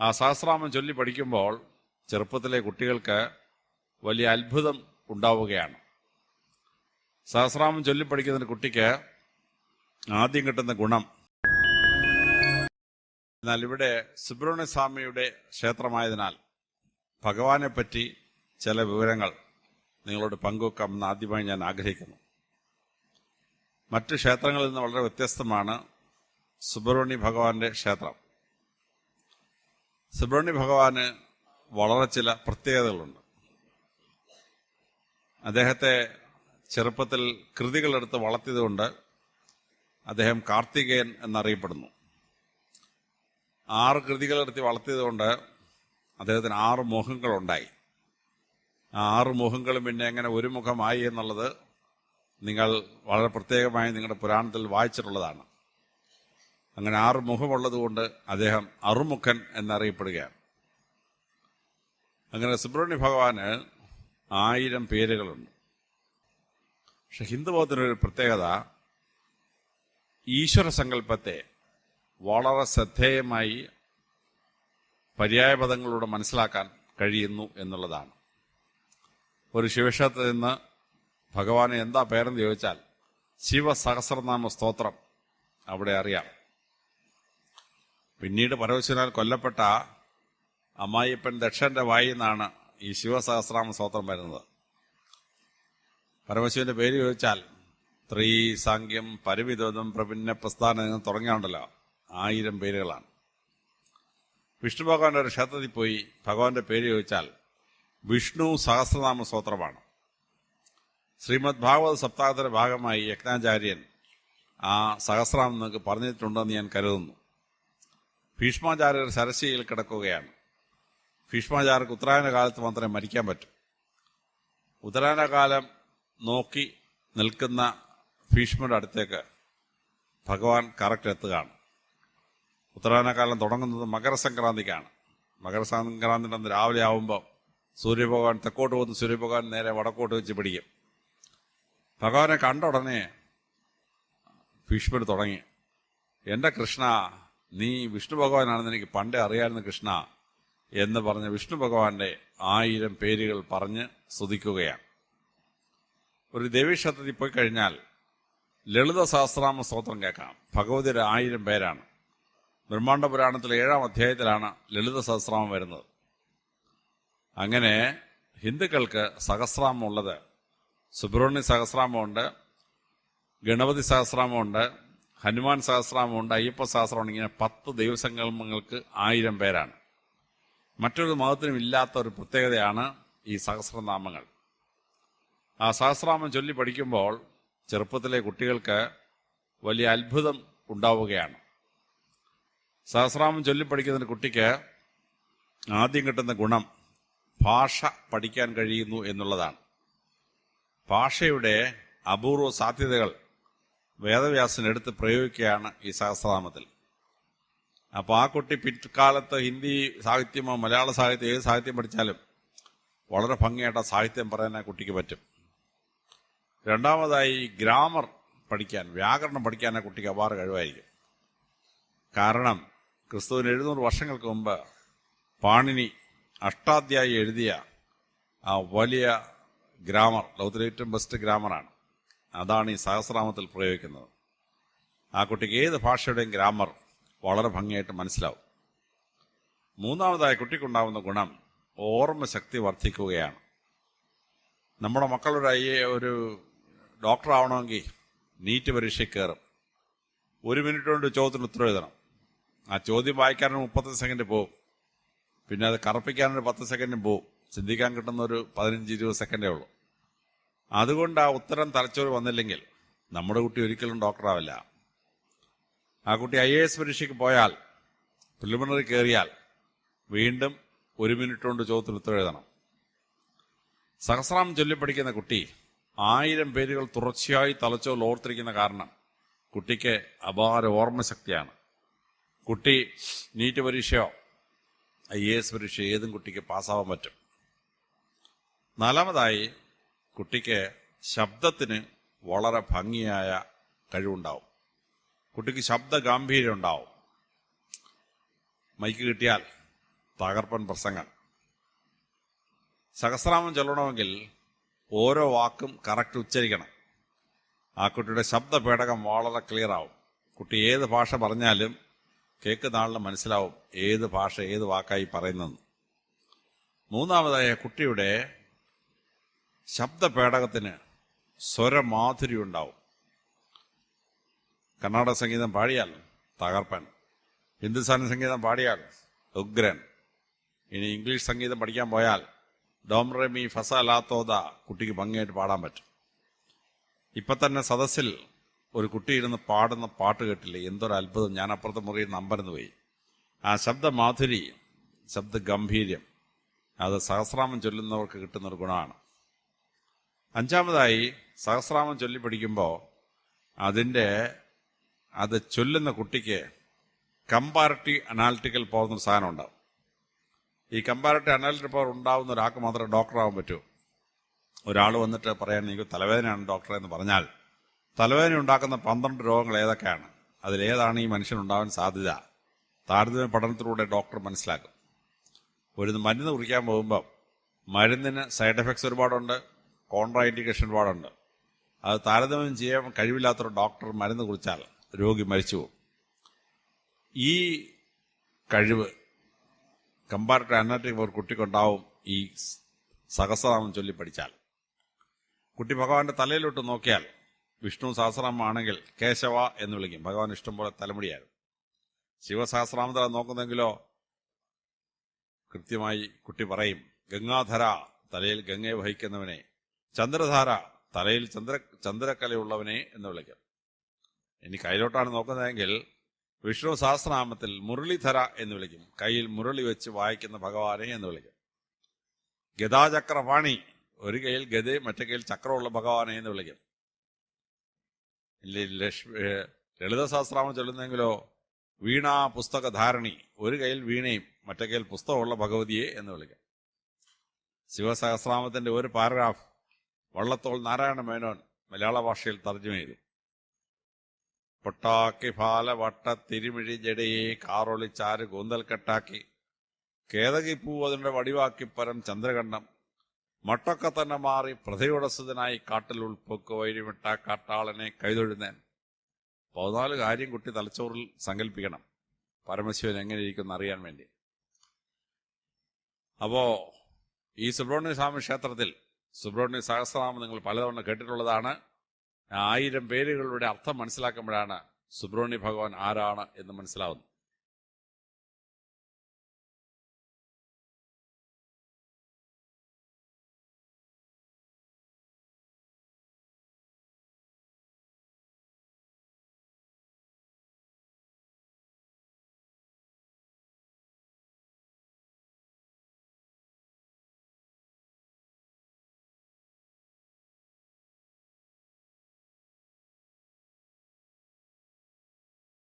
ആ സഹസ്രാമം ചൊല്ലി പഠിക്കുമ്പോൾ ചെറുപ്പത്തിലെ കുട്ടികൾക്ക് വലിയ അത്ഭുതം ഉണ്ടാവുകയാണ്. സഹസ്രാമം ചൊല്ലി പഠിക്കുന്ന കുട്ടിക്ക് ആദ്യം കിട്ടുന്ന ഗുണം എന്നാൽ ഇവിടെ സുബ്രഹ്മണ്യ സ്വാമിയുടെ ക്ഷേത്രമായതിനാൽ ഭഗവാനെ പറ്റി ചില വിവരങ്ങൾ നിങ്ങളോട് പങ്കുവെക്കാമെന്ന് ആദ്യമായി ഞാൻ ആഗ്രഹിക്കുന്നു. മറ്റു ക്ഷേത്രങ്ങളിൽ നിന്ന് വളരെ വ്യത്യസ്തമാണ് സുബ്രഹ്മണ്യ ഭഗവാന്റെ ക്ഷേത്രം. സുബ്രഹ്മണ്യ ഭഗവാന് വളരെ ചില പ്രത്യേകതകളുണ്ട്. അദ്ദേഹത്തെ ചെറുപ്പത്തിൽ കൃതികളെടുത്ത് വളർത്തിയതുകൊണ്ട് അദ്ദേഹം കാർത്തികേയൻ എന്നറിയപ്പെടുന്നു. ആറ് കൃതികളെടുത്ത് വളർത്തിയതുകൊണ്ട് അദ്ദേഹത്തിന് ആറ് മുഖങ്ങളുണ്ടായി ആ ആറ് മുഖങ്ങളും പിന്നെ എങ്ങനെ ഒരു മുഖമായി എന്നുള്ളത് നിങ്ങൾ വളരെ പ്രത്യേകമായി നിങ്ങളുടെ പുരാണത്തിൽ വായിച്ചിട്ടുള്ളതാണ്. അങ്ങനെ ആറ് മുഖമുള്ളതുകൊണ്ട് അദ്ദേഹം അറുമുഖൻ എന്നറിയപ്പെടുകയാണ്. അങ്ങനെ സുബ്രഹ്മണ്യ ഭഗവാന് ആയിരം പേരുകളുണ്ട്. പക്ഷെ ഹിന്ദുമതത്തിനൊരു പ്രത്യേകത ഈശ്വര സങ്കല്പത്തെ വളരെ ശ്രദ്ധേയമായി പര്യായപദങ്ങളിലൂടെ മനസ്സിലാക്കാൻ കഴിയുന്നു എന്നുള്ളതാണ്. ഒരു ശിവക്ഷേത്രത്തിൽ നിന്ന് ഭഗവാന് എന്താ പേരെന്ന് ചോദിച്ചാൽ ശിവസഹസ്രനാമ സ്തോത്രം അവിടെ അറിയാം. പിന്നീട് പരമശിവനാൽ കൊല്ലപ്പെട്ട അമ്മായിപ്പൻ ദക്ഷന്റെ വായിൽ നിന്നാണ് ഈ ശിവസഹസ്രാമ സ്തോത്രം വരുന്നത്. പരമശിവന്റെ പേര് ചോദിച്ചാൽ ത്രീ സാങ്ക്യം പരിമിതം പ്രപിന്ന പ്രസ്ഥാനം എന്ന് തുടങ്ങിയാണ്ടല്ലോ ആയിരം പേരുകളാണ്. വിഷ്ണു ഭഗവാന്റെ ഒരു ക്ഷേത്രത്തിൽ പോയി ഭഗവാന്റെ പേര് ചോദിച്ചാൽ വിഷ്ണു സഹസ്രനാമ സ്തോത്രമാണ്. ശ്രീമദ് ഭാഗവത സപ്താഹത്തിന്റെ ഭാഗമായി യജ്ഞാചാര്യൻ ആ സഹസ്രാമം നിങ്ങൾക്ക് പറഞ്ഞിട്ടുണ്ടെന്ന് ഞാൻ കരുതുന്നു. ഭീഷ്മാചാര്യർ സരസ്യയിൽ കിടക്കുകയാണ്. ഭീഷ്മാചാര്യർക്ക് ഉത്തരായന കാലത്ത് മാത്രമേ മരിക്കാൻ പറ്റൂ. ഉത്തരായന കാലം നോക്കി നിൽക്കുന്ന ഭീഷ്മയുടെ അടുത്തേക്ക് ഭഗവാൻ കറക്റ്റ് എത്തുകയാണ്. ഉത്തരായന കാലം തുടങ്ങുന്നത് മകരസംക്രാന്തിക്കാണ്. മകരസംക്രാന്തിന്റെ അന്ന് രാവിലെ ആവുമ്പോൾ സൂര്യഭഗവാൻ തെക്കോട്ട് പോകുന്ന. സൂര്യഭഗവാൻ നേരെ വടക്കോട്ട് വെച്ച് പിടിക്കും. ഭഗവാനെ കണ്ട ഉടനെ ഭീഷ്മർ തുടങ്ങി. എന്റെ കൃഷ്ണ നീ വിഷ്ണു ഭഗവാനാണെന്ന് എനിക്ക് പണ്ടേ അറിയാമായിരുന്നു കൃഷ്ണ എന്ന് പറഞ്ഞ് വിഷ്ണു ഭഗവാന്റെ ആയിരം പേരുകൾ പറഞ്ഞ് സ്തുതിക്കുകയാണ്. ഒരു ദേവീക്ഷേത്രത്തിൽ പോയി കഴിഞ്ഞാൽ ലളിത സഹസ്രാമ സ്തോത്രം കേൾക്കാം. ഭഗവതിയുടെ ആയിരം പേരാണ്. ബ്രഹ്മാണ്ഡ പുരാണത്തിലെ ഏഴാം അധ്യായത്തിലാണ് ലളിത സഹസ്രാമം വരുന്നത്. അങ്ങനെ ഹിന്ദുക്കൾക്ക് സഹസ്രാമം ഉള്ളത് സുബ്രഹ്മണ്യ സഹസ്രാമമുണ്ട് ഗണപതി സഹസ്രാമമുണ്ട് ഹനുമാൻ സഹസ്രാമുണ്ട് അയ്യപ്പ സഹസ്രമുണ്ട് ഇങ്ങനെ പത്ത് ദൈവസങ്കല്പങ്ങൾക്ക് ആയിരം പേരാണ്. മറ്റൊരു മതത്തിനും ഇല്ലാത്ത ഒരു പ്രത്യേകതയാണ് ഈ സഹസ്രനാമങ്ങൾ. ആ സഹസ്രാമം ചൊല്ലി പഠിക്കുമ്പോൾ ചെറുപ്പത്തിലെ കുട്ടികൾക്ക് വലിയ അത്ഭുതം ഉണ്ടാവുകയാണ്. സഹസ്രാമം ചൊല്ലി പഠിക്കുന്ന കുട്ടിക്ക് ആദ്യം കിട്ടുന്ന ഗുണം ഭാഷ പഠിക്കാൻ കഴിയുന്നു എന്നുള്ളതാണ്. ഭാഷയുടെ അപൂർവ സാധ്യതകൾ വേദവ്യാസൻ എടുത്ത് പ്രയോഗിക്കുകയാണ് ഈ സഹസ്രനാമത്തിൽ. അപ്പോൾ ആ കുട്ടി പിൽക്കാലത്ത് ഹിന്ദി സാഹിത്യമോ മലയാള സാഹിത്യം ഏത് സാഹിത്യം പഠിച്ചാലും വളരെ ഭംഗിയായിട്ട് സാഹിത്യം പറയാൻ കുട്ടിക്ക് പറ്റും. രണ്ടാമതായി ഗ്രാമർ പഠിക്കാൻ വ്യാകരണം പഠിക്കാൻ ആ കുട്ടിക്ക് അപാര കഴിവായിരിക്കും. കാരണം ക്രിസ്തുവിന് എഴുന്നൂറ് വർഷങ്ങൾക്ക് മുമ്പ് പാണിനി അഷ്ടാധ്യായി എഴുതിയ ആ വലിയ ഗ്രാമർ ലോകത്തിലെ ഏറ്റവും ബെസ്റ്റ് ഗ്രാമറാണ്. അതാണ് ഈ സഹസ്രാമത്തിൽ പ്രയോഗിക്കുന്നത്. ആ കുട്ടിക്ക് ഏത് ഭാഷയുടെയും ഗ്രാമർ വളരെ ഭംഗിയായിട്ട് മനസ്സിലാവും. മൂന്നാമതായി കുട്ടിക്കുണ്ടാവുന്ന ഗുണം ഓർമ്മ ശക്തി വർദ്ധിക്കുകയാണ്. നമ്മുടെ മക്കളൊരു ഐ ഒരു ഡോക്ടർ ആവണമെങ്കിൽ നീറ്റ് പരീക്ഷ കയറും. ഒരു മിനിറ്റ് കൊണ്ട് ചോദ്യത്തിന് ഉത്തരം എഴുതണം. ആ ചോദ്യം വായിക്കാനും മുപ്പത്തി സെക്കൻഡ് പോവും. പിന്നെ അത് കറപ്പിക്കാനൊരു പത്ത് സെക്കൻഡും പോവും. ചിന്തിക്കാൻ കിട്ടുന്ന ഒരു പതിനഞ്ച് ഇരുപത് സെക്കൻഡേ ഉള്ളൂ. അതുകൊണ്ട് ആ ഉത്തരം തലച്ചോറ് വന്നില്ലെങ്കിൽ നമ്മുടെ കുട്ടി ഒരിക്കലും ഡോക്ടറാവില്ല. ആ കുട്ടി ഐ എ എസ് പരീക്ഷയ്ക്ക് പോയാൽ പ്രിലിമിനറി കയറിയാൽ വീണ്ടും ഒരു മിനിറ്റ് കൊണ്ട് ചോദ്യത്തിന് ഉത്തരം എഴുതണം. സഹസ്രാം ചൊല്ലി പഠിക്കുന്ന കുട്ടി ആയിരം പേരുകൾ തുടർച്ചയായി തലച്ചോറിൽ ഓർത്തിരിക്കുന്ന കാരണം കുട്ടിക്ക് അപാര ഓർമ്മശക്തിയാണ് കുട്ടി നീറ്റ് പരീക്ഷയോ ഐ എ എസ് പരീക്ഷയോ ഏതും കുട്ടിക്ക് പാസ്സാവാൻ പറ്റും. നാലാമതായി കുട്ടിക്ക് ശബ്ദത്തിന് വളരെ ഭംഗിയായ കഴിവുണ്ടാവും. കുട്ടിക്ക് ശബ്ദ ഗാംഭീര്യം ഉണ്ടാവും. മൈക്ക് കിട്ടിയാൽ തകർപ്പൻ പ്രസംഗം. സഹസ്രാമം ചൊല്ലണമെങ്കിൽ ഓരോ വാക്കും കറക്റ്റ് ഉച്ചരിക്കണം. ആ കുട്ടിയുടെ ശബ്ദ പേടകം വളരെ ക്ലിയർ ആവും. കുട്ടി ഏത് ഭാഷ പറഞ്ഞാലും കേൾക്കുന്ന ആളിന് മനസ്സിലാവും ഏത് ഭാഷ ഏത് വാക്കായി പറയുന്നതെന്ന്. മൂന്നാമതായ കുട്ടിയുടെ ശബ്ദ പേടകത്തിന് സ്വരമാധുര്യം ഉണ്ടാവും. കർണാടക സംഗീതം പാടിയാൽ തകർപ്പൻ ഹിന്ദുസ്ഥാനി സംഗീതം പാടിയാൽ ഉഗ്രൻ ഇനി ഇംഗ്ലീഷ് സംഗീതം പഠിക്കാൻ പോയാൽ ഡോംറമി ഫസ ലാത്തോദ കുട്ടിക്ക് ഭംഗിയായിട്ട് പാടാൻ പറ്റും. ഇപ്പൊ തന്നെ സദസ്സിൽ ഒരു കുട്ടി ഇരുന്ന് പാടുന്ന പാട്ട് കേട്ടില്ലേ? എന്തൊരു അത്ഭുതം. ഞാൻ അപ്പുറത്തെ മുറിയിൽ നമ്പരന്ന് പോയി. ആ ശബ്ദമാധുരി ശബ്ദ ഗംഭീര്യം അത് സഹസ്രാമം ചൊല്ലുന്നവർക്ക് കിട്ടുന്ന ഒരു ഗുണമാണ്. അഞ്ചാമതായി സഹസ്രാമം ചൊല്ലി പഠിക്കുമ്പോൾ അതിന്റെ അത് ചൊല്ലുന്ന കുട്ടിക്ക് കമ്പാരറ്റീവ് അനാലിറ്റിക്കൽ പവർ എന്നൊരു സാധനം ഉണ്ടാവും. ഈ കമ്പാരറ്റീവ് അനാലിറ്റിക്കൽ പവർ ഉണ്ടാവുന്ന ഒരാൾക്ക് മാത്രമേ ഡോക്ടറാവാൻ പറ്റൂ. ഒരാൾ വന്നിട്ട് പറയാൻ എനിക്ക് തലവേദനയാണ് ഡോക്ടറെ എന്ന് പറഞ്ഞാൽ തലവേദന ഉണ്ടാക്കുന്ന പന്ത്രണ്ട് രോഗങ്ങൾ ഏതൊക്കെയാണ്? അതിലേതാണ് ഈ മനുഷ്യനുണ്ടാവാൻ സാധ്യത? താരതമ്യ പഠനത്തിലൂടെ ഡോക്ടർ മനസ്സിലാക്കും. ഒരു മരുന്ന് കുറിക്കാൻ പോകുമ്പോൾ മരുന്നിന് സൈഡ് എഫക്ട്സ് ഒരുപാടുണ്ട്. കോൺട്രാ ഇൻഡിക്കേഷൻ ഒരുപാടുണ്ട് അത് താരതമ്യം ചെയ്യാൻ കഴിവില്ലാത്തൊരു ഡോക്ടർ മരുന്ന് കുറിച്ചാൽ രോഗി മരിച്ചു പോകും. ഈ കഴിവ് കമ്പാരിറ്റീവ് അനാറ്റിക് ഒരു കുട്ടിക്കുണ്ടാവും ഈ സഹസ്രനാമം ചൊല്ലി പഠിച്ചാൽ. കുട്ടി ഭഗവാന്റെ തലയിലോട്ട് നോക്കിയാൽ വിഷ്ണു സഹസ്രനാമമാണെങ്കിൽ കേശവ എന്ന് വിളിക്കും. ഭഗവാൻ ഇഷ്ടംപോലെ തലമുടിയായിരുന്നു ശിവസഹസ്രാമത്തിൽ നോക്കുന്നെങ്കിലോ കൃത്യമായി കുട്ടി പറയും ഗംഗാധര തലയിൽ ഗംഗയെ വഹിക്കുന്നവനെ ചന്ദ്രധാര തലയിൽ ചന്ദ്ര ചന്ദ്രക്കലയുള്ളവനെ എന്ന് വിളിക്കാം. ഇനി കയ്യിലോട്ടാണ് നോക്കുന്നതെങ്കിൽ വിഷ്ണു സഹസ്രനാമത്തിൽ മുരളിധര എന്ന് വിളിക്കും. കയ്യിൽ മുരളി വെച്ച് വായിക്കുന്ന ഭഗവാനെ എന്ന് വിളിക്കും. ഗതാചക്രവാണി ഒരു കയ്യിൽ ഗത മറ്റേ കയ്യിൽ ചക്രമുള്ള ഭഗവാനെ എന്ന് വിളിക്കും. ലക്ഷ്മി ലളിത സഹസ്രാമം ചൊല്ലുന്നെങ്കിലോ വീണാ പുസ്തക ധാരണി ഒരു കയ്യിൽ വീണയും മറ്റേ കയ്യിൽ പുസ്തകമുള്ള ഭഗവതിയെ എന്ന് വിളിക്കാം. ശിവസഹസ്രാമത്തിന്റെ ഒരു പാരഗ്രാഫ് വള്ളത്തോൾ നാരായണ മേനോൻ മലയാള ഭാഷയിൽ തർജമ ചെയ്തു. പൊട്ടാക്കി ഫാല വട്ട തിരുമിഴി ജടയെ കാറൊളിച്ചാര് കൂന്തൽ കെട്ടാക്കി കേതകി പൂ അതിന്റെ വടിവാക്കി പരം ചന്ദ്രകണ്ഠം മട്ടൊക്കെ തന്നെ മാറി പ്രഥയുടസ്ഥനായി കാട്ടിൽ ഉൾപ്പൊക്ക് വൈരിമിട്ട കാട്ടാളനെ കൈതൊഴുന്നേൻ. പതിനാല് കാര്യം കുട്ടി തലച്ചോറിൽ സങ്കല്പിക്കണം പരമശിവൻ എങ്ങനെ ഇരിക്കുന്ന അറിയാൻ വേണ്ടി. അപ്പോ ഈ സുബ്രഹ്മണ്യ സ്വാമി ക്ഷേത്രത്തിൽ സുബ്രഹ്മണ്യ സഹസ്രനാമം നിങ്ങൾ പലതവണ കേട്ടിട്ടുള്ളതാണ്. ആയിരം പേരുകളുടെ അർത്ഥം മനസ്സിലാക്കുമ്പോഴാണ് സുബ്രഹ്മണ്യ ഭഗവാൻ ആരാണ് എന്ന് മനസ്സിലാവുന്നത്.